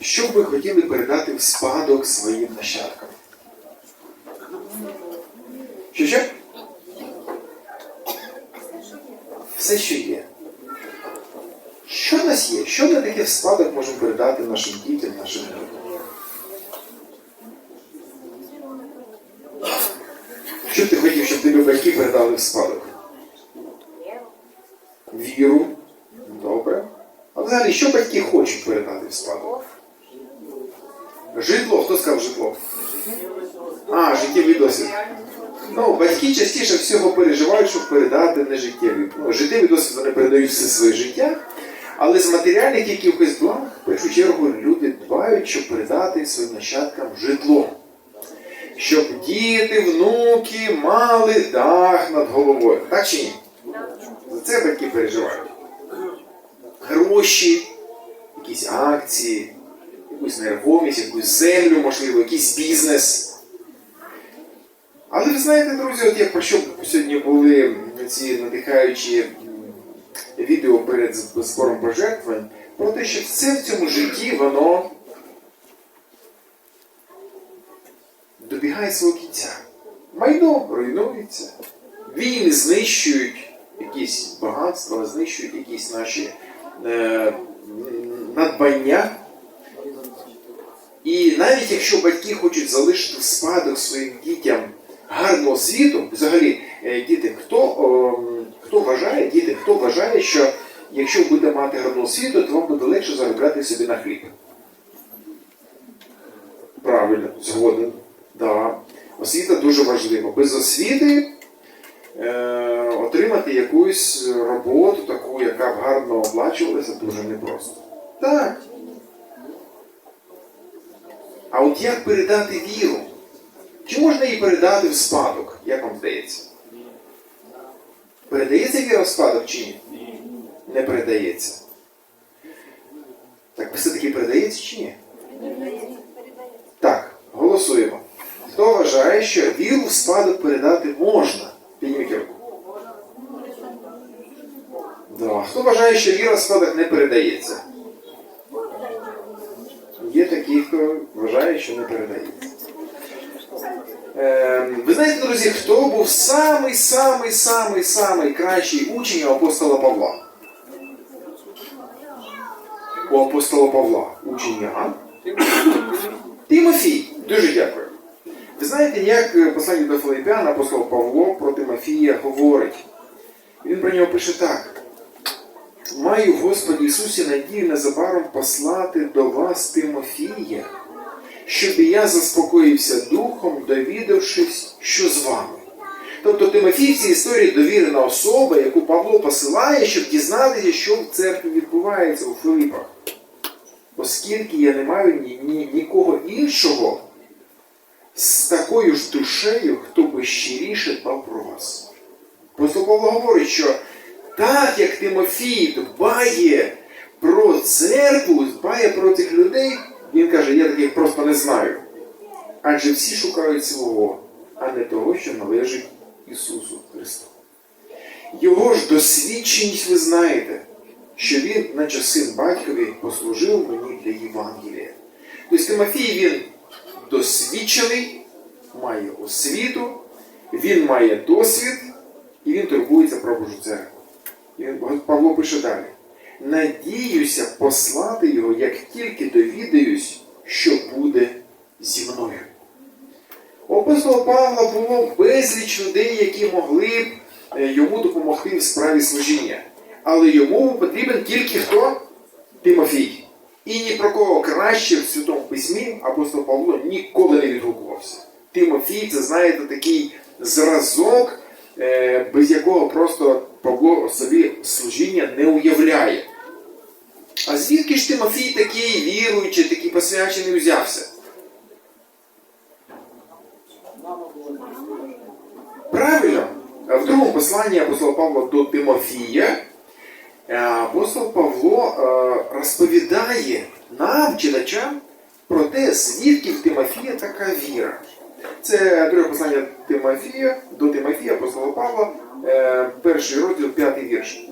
що б ви хотіли передати в спадок своїм нащадкам? Що що? Все, що є. Що в нас є? Що ми таке в спадок можемо передати нашим дітям, нашим внукам? Що б ти хотів, щоб тобі батьки передали в спадок? Віру. Добре. А взагалі, що батьки хочуть передати в спадок? Житло. Хто сказав житло? А, життєвий досвід. Ну, батьки частіше всього переживають, щоб передати не життєвий. Ну, життєвий досвід вони передають все своє життя, але з матеріальних якихось благ, в першу чергу, люди дбають, щоб передати своїм нащадкам житло. Щоб діти, внуки мали дах над головою. Так чи ні? За це батьки переживають. Гроші, якісь акції, якусь нерухомість, якусь землю, можливо, якийсь бізнес. Але ви знаєте, друзі, от як про що сьогодні були ці надихаючі відео перед збором пожертвувань, про те, що все в цьому житті воно добігає свого кінця. Майно руйнується, війни знищують якісь багатства, знищують якісь наші е, надбання. І навіть якщо батьки хочуть залишити в спадок своїм дітям гарну освіту, взагалі, е, діти, хто, хто вважає, діти, хто вважає, що якщо ви будете мати гарну освіту, то вам буде легше заробляти собі на хліб. Правильно, згоден. Да. Освіта дуже важлива. Без освіти е, отримати якусь роботу, таку, яка б гарно оплачувалася, дуже непросто. Так. А от як передати віру? Чи можна її передати в спадок? Як вам здається? Передається віра в спадок чи ні? Не передається. Так все-таки передається чи ні? Так, голосуємо. Хто вважає, що віру в спадок передати можна? Підніміть руку. Да. Хто вважає, що віра в спадок не передається? Є такі, хто вважає, що не передається. Ем, ви знаєте, друзі, хто був самий самий самий самий кращий учень апостола Павла? У апостола Павла. Учень Ян? Тимофій. Дуже дякую. Ви знаєте, як е, послання до Филиппян апостол Павло про Тимофія говорить? Він про нього пише так. Маю, Господі Ісусі, надію незабаром послати до вас Тимофія, щоб я заспокоївся духом, довідавшись, що з вами. Тобто Тимофій в цій історії довірена особа, яку Павло посилає, щоб дізнатися, що в церкві відбувається у Филипах. Оскільки я не маю ні, ні, нікого іншого з такою ж душею, хто би щиріше дбав про вас. Просто Павло говорить, що так як Тимофій дбає про церкву, дбає про цих людей, він каже, я таких просто не знаю. Адже всі шукають свого, а не того, що належить Ісусу Христу. Його ж досвідченість ви знаєте, що він, наче син батькові, послужив мені для Євангелія. Тобто Тимофій він досвідчений, має освіту, він має досвід і він турбується про Божу церкву. І Павло пише далі. Надіюся послати його, як тільки довідаюсь, що буде зі мною. У апостола Павла було безліч людей, які могли б е, йому допомогти в справі служіння. Але йому потрібен тільки хто? Тимофій. І ні про кого краще в Святому Письмі апостол Павло ніколи не відгукувався. Тимофій це, знаєте, такий зразок, без якого просто Павло собі служіння не уявляє. А звідки ж Тимофій такий віруючий, такий посвячений взявся? Правильно, в другому посланні апостола Павла до Тимофія е, апостол Павло е, розповідає нам, читачам, про те, звідки в Тимофія така віра. Це друге послання Тимофія, до Тимофія, апостола Павла, е, перший розділ, п'ятий вірш.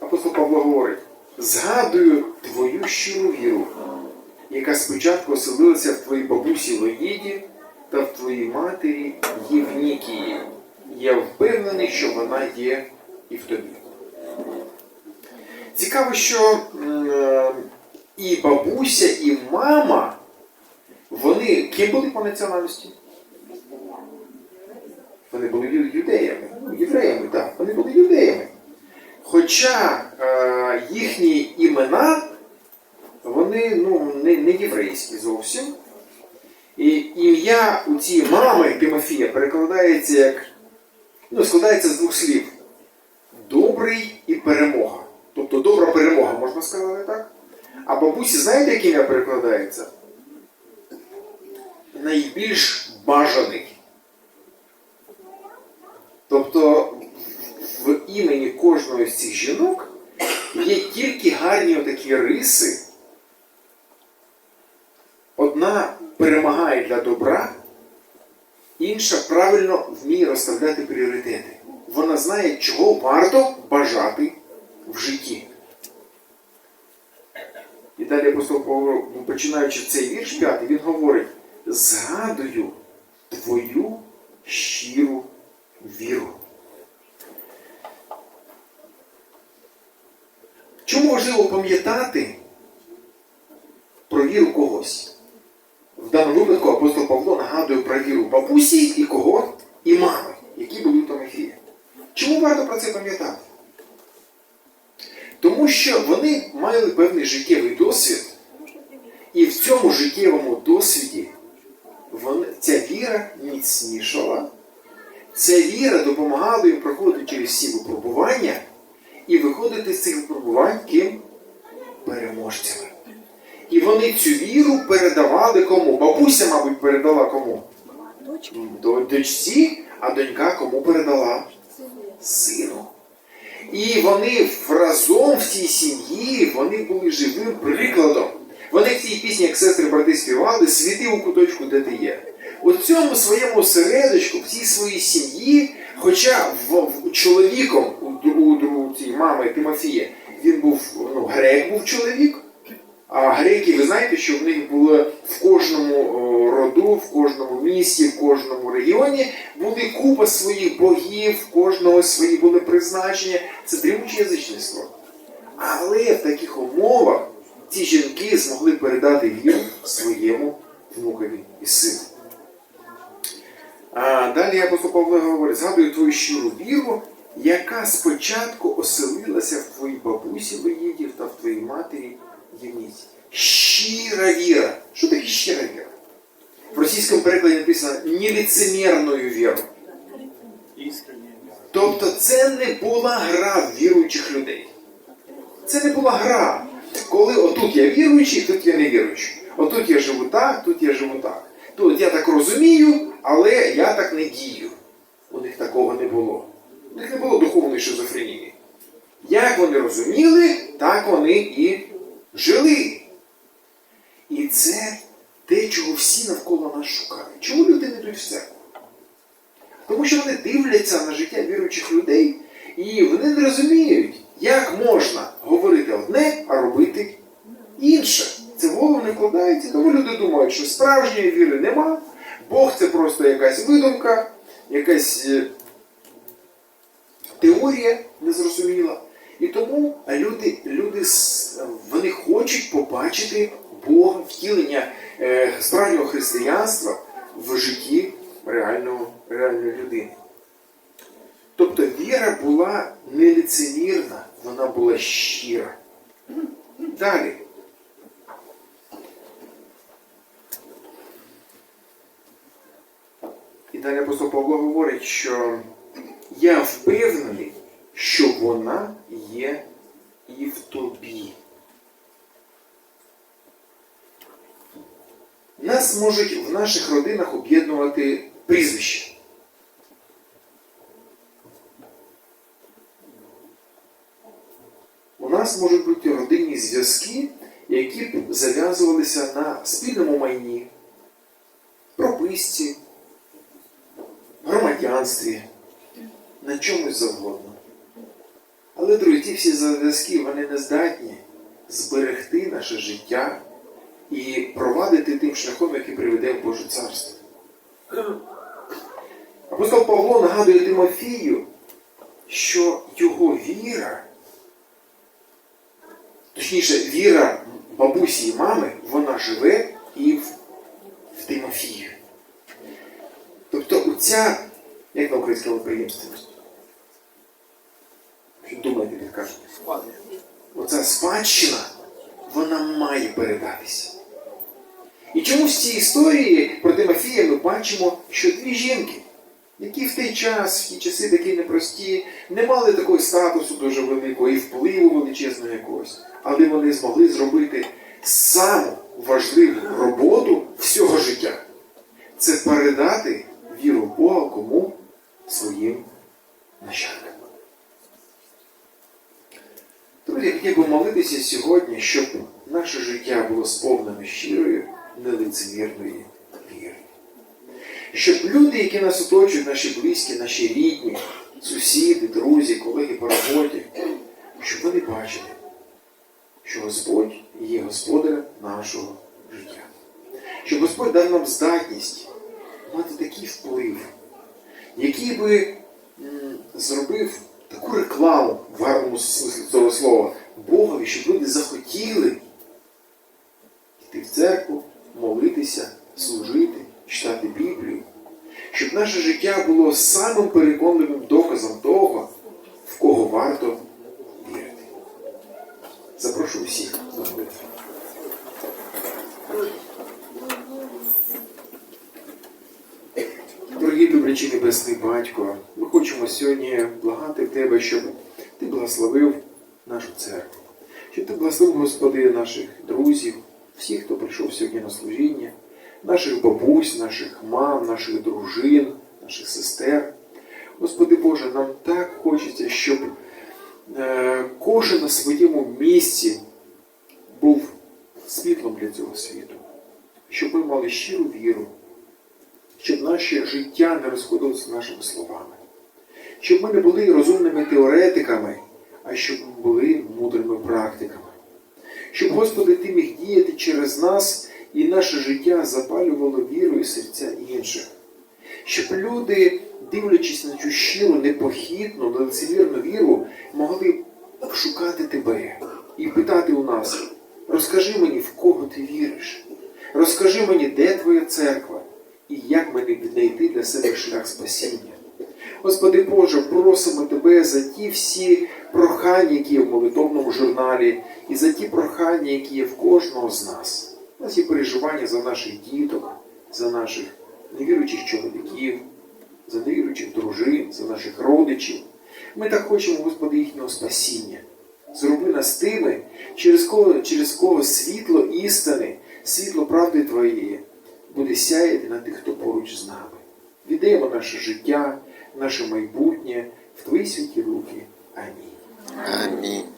Апостол Павло говорить: згадую твою щиру віру, яка спочатку оселилася в твоїй бабусі Лоїді та в твоїй матері Євнікії. Я впевнений, що вона є і в тобі. Цікаво, що е, і бабуся, і мама, вони ким були по національності? Вони були юдеями, Ну, євреями, так, вони були юдеями. Хоча е, їхні імена, вони ну, не, не єврейські зовсім. І ім'я у цієї мами Тимофія перекладається як, ну, складається з двох слів. Добрий і перемога. Тобто добра перемога, можна сказати так? А бабусі, знаєте, як ім'я перекладається? Найбільш бажаний. Тобто в імені кожної з цих жінок є тільки гарні отакі риси. Одна перемагає для добра, інша правильно вміє розставляти пріоритети. Вона знає, чого варто бажати в житті. І далі апостол Павло, ну, починаючи цей вірш п'ятий, він говорить: згадую твою щиру віру. Чому важливо пам'ятати про віру когось? В даному випадку апостол Павло нагадує про віру бабусі і кого? І мами, які були в Томофії. Чому варто про це пам'ятати? Тому що вони мали певний життєвий досвід, і в цьому життєвому досвіді ця віра міцнішала, ця віра допомагала їм проходити через всі випробування і виходити з цих випробувань ким? Переможцями. І вони цю віру передавали кому? Бабуся, мабуть, передала кому? До дочці, а донька кому передала? Сину. І вони разом в цій сім'ї вони були живим прикладом. Вони в цій пісні, як сестри брати співали, світи у куточку, де ти є. У цьому своєму середочку, в цій своїй сім'ї, хоча в, в- чоловіком у, у, у цій мами Тимофія, він був ну, грек був чоловік. А греки, ви знаєте, що в них було в кожному роду, в кожному місті, в кожному регіоні були купа своїх богів, в кожного свої були призначення. Це дрімуче язичництво. Але в таких умовах ці жінки змогли передати віру своєму внукові і сину. А далі апостол Павло говорить, згадую твою щиру віру, яка спочатку оселилася в твоїй бабусі Лоїдів та в твоїй матері Євніці. Щира віра. Що таке щира віра? В російському перекладі написано неліцемірною вірою. Тобто це не була гра віруючих людей. Це не була гра. Коли отут я віруючий, тут я не віруючий. Отут я живу так, тут я живу так. Тут я так розумію, але я так не дію. У них такого не було. У них не було духовної шизофренії. Як вони розуміли, так вони і жили. І це те, чого всі навколо нас шукають. Чому люди не йдуть в церкву? Тому що вони дивляться на життя віруючих людей, і вони не розуміють, як можна говорити одне, а робити інше. Це голову не вкладається, тому люди думають, що справжньої віри нема, Бог це просто якась видумка, якась е, теорія незрозуміла. І тому люди, люди вони хочуть побачити Бога, втілення е, справжнього християнства в житті реального, реальної людини. Тобто віра була не лицемірна, вона була щира. Далі. І далі апостол Павло говорить, що я впевнений, що вона є і в тобі. Нас можуть в наших родинах об'єднувати прізвища. Нас можуть бути родинні зв'язки, які б зав'язувалися на спільному майні, прописці, громадянстві, на чомусь завгодно. Але, друзі, ті всі зв'язки вони не здатні зберегти наше життя і провадити тим шляхом, який приведе в Боже Царство. Апостол Павло нагадує Тимофію, що його віра, точніше, віра бабусі і мами, вона живе і в, в Тимофію. Тобто оця, як на українському приємственність, що думаєте, підкажете? Оця спадщина, вона має передатися. І чому в цій історії про Тимофія ми бачимо, що дві жінки, які в той час, в ті часи такі непрості, не мали такого статусу дуже великого і впливу величезного якогось, але вони змогли зробити саму важливу роботу всього життя. Це передати віру Бога кому своїм нащадкам. Друзі, хотів би молитися сьогодні, щоб наше життя було сповнене щирою, нелицевірної віри. Щоб люди, які нас оточують, наші близькі, наші рідні, сусіди, друзі, колеги по роботі, щоб вони бачили, що Господь є господарем нашого життя. Щоб Господь дав нам здатність мати такий вплив, який би зробив таку рекламу в гарному смислі цього слова Богові, щоб люди захотіли йти в церкву, молитися, служити, читати Біблію, щоб наше життя було самим переконливим доказом того, в кого варто вірити. Запрошую всіх до молитви. Дорогі люблячий Небесний Батько, ми хочемо сьогодні благати Тебе, щоб Ти благословив нашу церкву, щоб Ти благословив, Господи, наших друзів, всіх, хто прийшов сьогодні на служіння, наших бабусь, наших мам, наших дружин, наших сестер. Господи Боже, нам так хочеться, щоб е, кожен на своєму місці був світлом для цього світу, щоб ми мали щиру віру щоб наше життя не розходилося нашими словами, щоб ми не були розумними теоретиками, а щоб ми були мудрими практиками. Щоб, Господи, Ти міг діяти через нас і наше життя запалювало віру і серця інших. Щоб люди, дивлячись на цю щиру, непохитну, нелицевірну віру, могли шукати Тебе і питати у нас, розкажи мені, в кого ти віриш. Розкажи мені, де твоя церква і як мені знайти для себе шлях спасіння. Господи Боже, просимо Тебе за ті всі прохання, які є в молитовному журналі, і за ті прохання, які є в кожного з нас. У нас є переживання за наших діток, за наших невіруючих чоловіків, за невіруючих дружин, за наших родичів. Ми так хочемо, Господи, їхнього спасіння. Зроби нас тими, через кого, через кого світло істини, світло правди Твоєї буде сяяти на тих, хто поруч з нами. Віддаємо наше життя, наше майбутнє в Твої святі руки. Амінь. Амінь.